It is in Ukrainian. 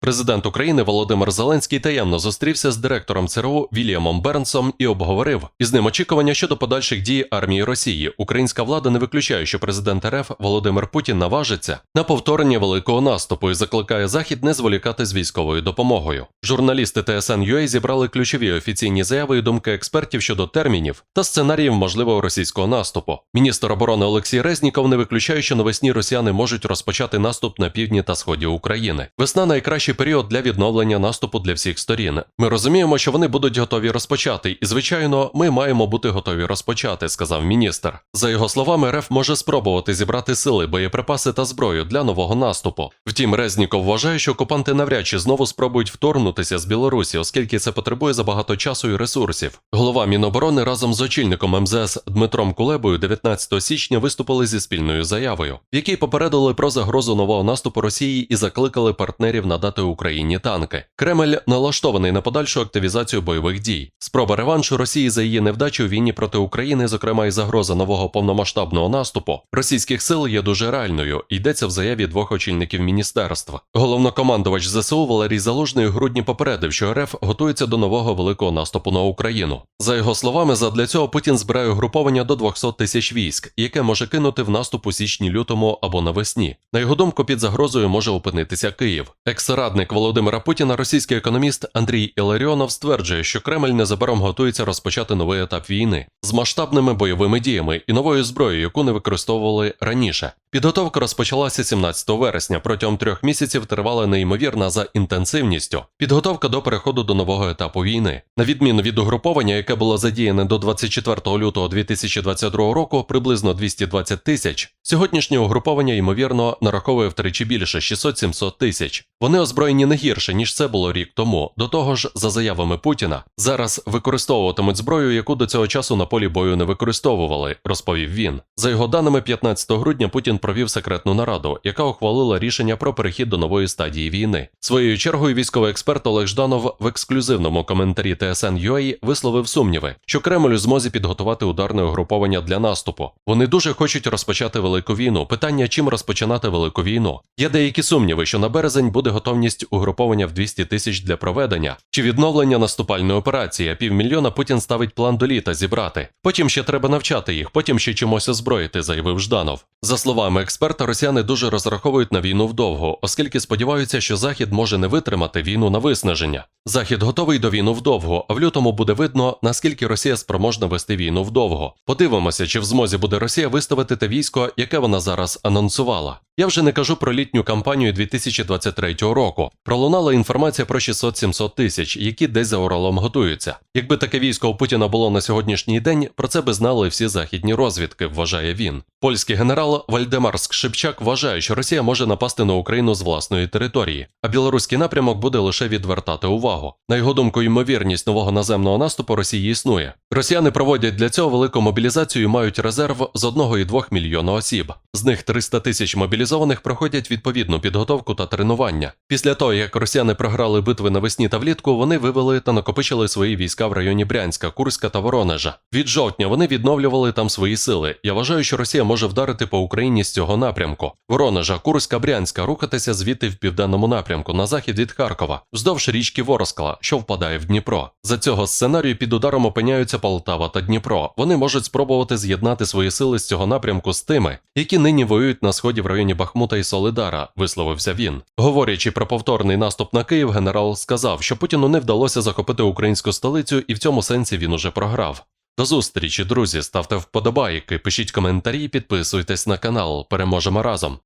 Президент України Володимир Зеленський таємно зустрівся з директором ЦРУ Вільямом Бернсом і обговорив із ним очікування щодо подальших дій армії Росії. Українська влада не виключає, що президент РФ Володимир Путін наважиться на повторення великого наступу і закликає Захід не зволікати з військовою допомогою. Журналісти ТСН TSN.ua зібрали ключові офіційні заяви і думки експертів щодо термінів та сценаріїв можливого російського наступу. Міністр оборони Олексій Резніков не виключає, що навесні росіяни можуть розпочати наступ на півдні та сході України. Весна найкращий період для відновлення наступу для всіх сторін. Ми розуміємо, що вони будуть готові розпочати, і звичайно, ми маємо бути готові розпочати, сказав міністр. За його словами, РФ може спробувати зібрати сили, боєприпаси та зброю для нового наступу. Втім, Резніков вважає, що окупанти навряд чи знову спробують вторгнутися з Білорусі, оскільки це потребує забагато часу і ресурсів. Голова Міноборони разом з очільником МЗС Дмитром Кулебою 19 січня виступили зі спільною заявою, в якій попередили про загрозу нового наступу Росії і закликали партнерів надати Україні танки. Кремль налаштований на подальшу активізацію бойових дій. Спроба реваншу Росії за її невдачу у війні проти України, зокрема і загроза нового повномасштабного наступу російських сил є дуже реальною. Йдеться в заяві двох очільників міністерства. Головнокомандувач ЗСУ Валерій Залужний у грудні попередив, що РФ готується до нового великого наступу на Україну. За його словами, задля цього Путін збирає угруповання до 200 тисяч військ, яке може кинути в наступ у січні-лютому або навесні. На його думку, під загрозою може опинитися Київ. Екс-радник Володимира Путіна, російський економіст Андрій Іларіонов стверджує, що Кремль незабаром готується розпочати новий етап війни з масштабними бойовими діями і новою зброєю, яку не використовували раніше. Підготовка розпочалася 17 вересня. Протягом трьох місяців тривала неймовірна за інтенсивністю. Підготовка до переходу до нового етапу війни. На відміну від угруповання, яке було задіяне до 24 лютого 2022 року, приблизно 220 тисяч. Сьогоднішнє угруповання ймовірно нараховує втричі більше 600-700 тисяч. Вони озброєні не гірше ніж це було рік тому. До того ж, за заявами Путіна, зараз використовуватимуть зброю, яку до цього часу на полі бою не використовували, розповів він. За його даними, 15 грудня Путін провів секретну нараду, яка ухвалила рішення про перехід до нової стадії війни. Своєю чергою військовий експерт Олег Жданов в ексклюзивному коментарі TSN.ua висловив сумніви, що Кремль змозі підготувати ударне угруповання для наступу. Вони дуже хочуть розпочати велику війну. Питання, чим розпочинати велику війну. Є деякі сумніви, що на березень буде готовність угруповання в 200 тисяч для проведення чи відновлення наступальної операції. Півмільйона Путін ставить план до літа зібрати. Потім ще треба навчати їх, потім ще чимось озброїти, заявив Жданов. За словами експерта, росіяни дуже розраховують на війну вдовго, оскільки сподіваються, що Захід може не витримати війну на виснаження. Захід готовий до війну вдовго, а в лютому буде видно, наскільки Росія спроможна вести війну вдовго. Подивимося, чи в змозі буде Росія виставити те військо, яке вона зараз анонсувала. Я вже не кажу про літню кампанію 2023 року. Пролунала інформація про 600-700 тисяч, які десь за Уралом готуються. Якби таке військо у Путіна було на сьогоднішній день, про це би знали всі західні розвідки, вважає він. Польський генерал Вальдемар Скшипчак вважає, що Росія може напасти на Україну з власної території, а білоруський напрямок буде лише відвертати увагу. На його думку, ймовірність нового наземного наступу Росії існує. Росіяни проводять для цього велику мобілізацію і мають резерв з 1,2 мільйона осіб. З них 300 тисяч мобілізованих проходять відповідну підготовку та тренування. Після того, як росіяни програли битви навесні та влітку, вони вивели та накопичили свої війська в районі Брянська, Курська та Воронежа. Від жовтня вони відновлювали там свої сили. Я вважаю, що Росія може вдарити по Україні з цього напрямку. Воронежа, Курська, Брянська рухатися звідти в південному напрямку на захід від Харкова, вздовж річки Ворскла, що впадає в Дніпро. За цього сценарію під ударом опиняються Полтава та Дніпро. Вони можуть спробувати з'єднати свої сили з цього напрямку з тими, які нині воюють на сході в районі Бахмута і Солидара, висловився він. Говорячи про повторний наступ на Київ, генерал сказав, що Путіну не вдалося захопити українську столицю, і в цьому сенсі він уже програв. До зустрічі, друзі. Ставте вподобайки, пишіть коментарі, підписуйтесь на канал. Переможемо разом.